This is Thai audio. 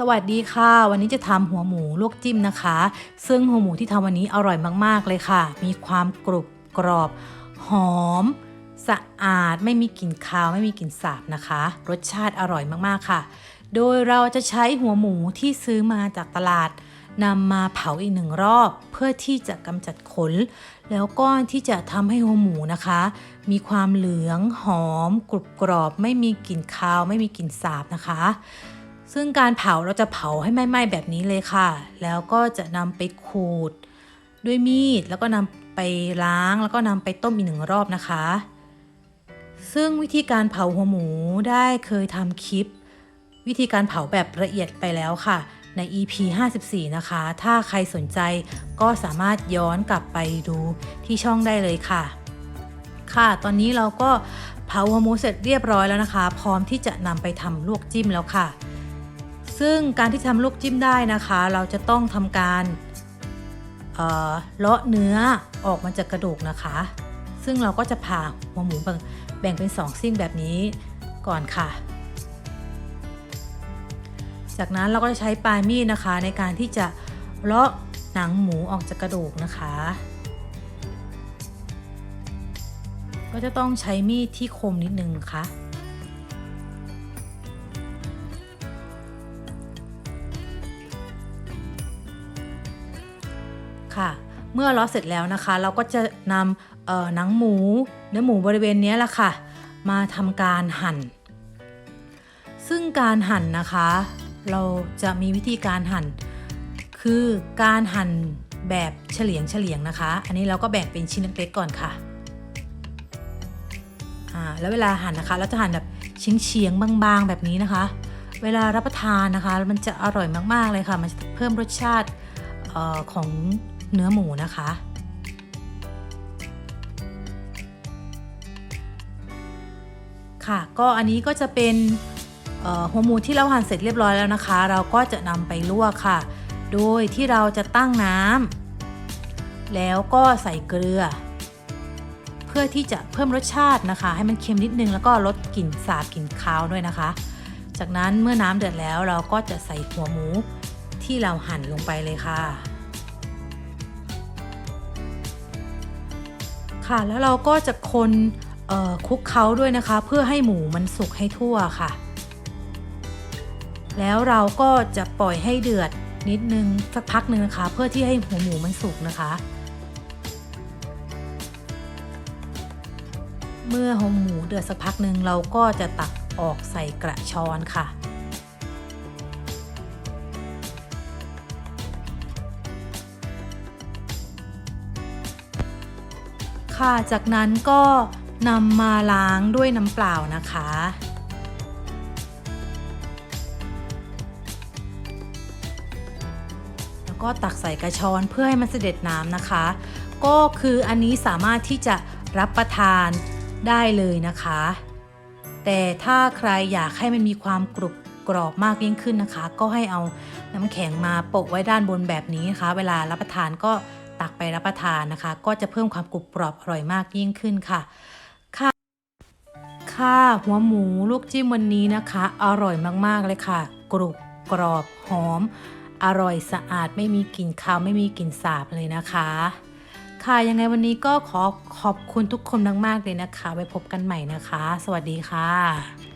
สวัสดีค่ะ วันนี้จะทำหัวหมูลวกจิ้มนะคะ ซึ่งหัวหมูที่ทำวันนี้อร่อยมาก ๆ เลยค่ะ มีความกรุบกรอบ หอม สะอาด ไม่มีกลิ่นคาว ไม่มีกลิ่นสาบนะคะ รสชาติอร่อยมากๆค่ะ โดยเราจะใช้หัวหมูที่ซื้อมาจากตลาดนำมาเผาอีกหนึ่งรอบ เพื่อที่จะกำจัดขน แล้วก็ที่จะทำให้หัวหมูนะคะ มีความเหลืองหอม กรุบกรอบ ไม่มีกลิ่นคาว ไม่มีกลิ่นสาบนะคะ ซึ่งการเผาเราจะเผาให้ไหม้ๆแบบนี้เลยค่ะ แล้วก็จะนำไปขูด ด้วยมีดแล้วก็นำไปล้างแล้วก็นำไปต้มอีกหนึ่งรอบนะคะ ซึ่งวิธีการเผาหัวหมูได้เคยทำคลิป วิธีการเผาแบบละเอียดไปแล้วค่ะ ใน EP 54 นะคะ ถ้าใครสนใจก็สามารถย้อนกลับไปดูที่ช่องได้เลยค่ะ ค่ะ ตอนนี้เราก็เผาหัวหมูเสร็จเรียบร้อยแล้วนะคะ พร้อมที่จะนำไปทำลวกจิ้มแล้วค่ะ ซึ่งการที่ทำลวกจิ้มได้นะคะ เราจะต้องทำการเเลาะเนื้อออกมาจากกระดูกนะคะ ซึ่งเราก็จะผ่าหัวหมูแบ่งแบ่งเป็นสองซิ่งแบบนี้ก่อนค่ะ จากนั้นเราก็จะใช้ปลายมีดนะคะ ในการที่จะเลาะหนังหมูออกจากกระดูกนะคะ ก็จะต้องใช้มีดที่คมนิดนึงค่ะ ค่ะ เมื่อเลาะเสร็จแล้วนะคะ เราก็จะนำหนังหมู เนื้อหมูบริเวณนี้แหละค่ะ มาทำการหั่น ซึ่งการหั่นนะคะ เราจะมีวิธีการหั่น คือการหั่นแบบเฉลียงเฉลียงนะคะ อันนี้เราก็แบ่งเป็นชิ้นเล็กๆก่อนค่ะอ่าแล้วเวลาหั่นนะคะ เราจะหั่นแบบชิ้นเฉียงบางๆแบบนี้นะคะ เวลารับประทานนะคะ มันจะอร่อยมากๆเลยค่ะ มันจะเพิ่มรสชาติออของ เนื้อหมูนะคะ ค่ะก็อันนี้ก็จะเป็นหัวหมูที่เราหั่นเสร็จเรียบร้อยแล้วนะคะ เราก็จะนำไปลวกค่ะ โดยที่เราจะตั้งน้ำแล้วก็ใส่เกลือ เพื่อที่จะเพิ่มรสชาตินะคะ ให้มันเค็มนิดนึงแล้วก็ลดกลิ่นสาบกลิ่นคาวด้วยนะคะ จากนั้นเมื่อน้ำเดือดแล้วเราก็จะใส่หัวหมูที่เราหั่นลงไปเลยค่ะ ค่ะ แล้วเราก็จะคนคลุกเคล้าด้วยนะคะ เพื่อให้หมูมันสุกให้ทั่วค่ะ แล้วเราก็จะปล่อยให้เดือดนิดนึงสักพักหนึ่งนะคะ เพื่อที่ให้หัวหมูมันสุกนะคะ เมื่อหัวหมูเดือดสักพักหนึ่งเราก็จะตักออกใส่กระชอนค่ะ ค่ะ จากนั้นก็นำมาล้างด้วยน้ำเปล่านะคะ แล้วก็ตักใส่กระชอนเพื่อให้มันเสด็จน้ำนะคะ ก็คืออันนี้สามารถที่จะรับประทานได้เลยนะคะ แต่ถ้าใครอยากให้มันมีความกรุบกรอบมากยิ่งขึ้นนะคะ ก็ให้เอาน้ำแข็งมาโปะไว้ด้านบนแบบนี้นะคะ เวลารับประทานก็ ตักไปรับประทานนะคะ ก็จะเพิ่มความกรุบกรอบอร่อยมากยิ่งขึ้นค่ะค่ะค่ะหัวหมูลูกจิ้มวันนี้นะคะ อร่อยมากๆเลยค่ะ กรุบกรอบหอม อร่อยสะอาดไม่มีกลิ่นคาวไม่มีกลิ่นสาบเลยนะคะ ค่ะยังไงวันนี้ก็ขอขอบคุณทุกคนมากๆเลยนะคะ ไว้พบกันใหม่นะคะ สวัสดีค่ะ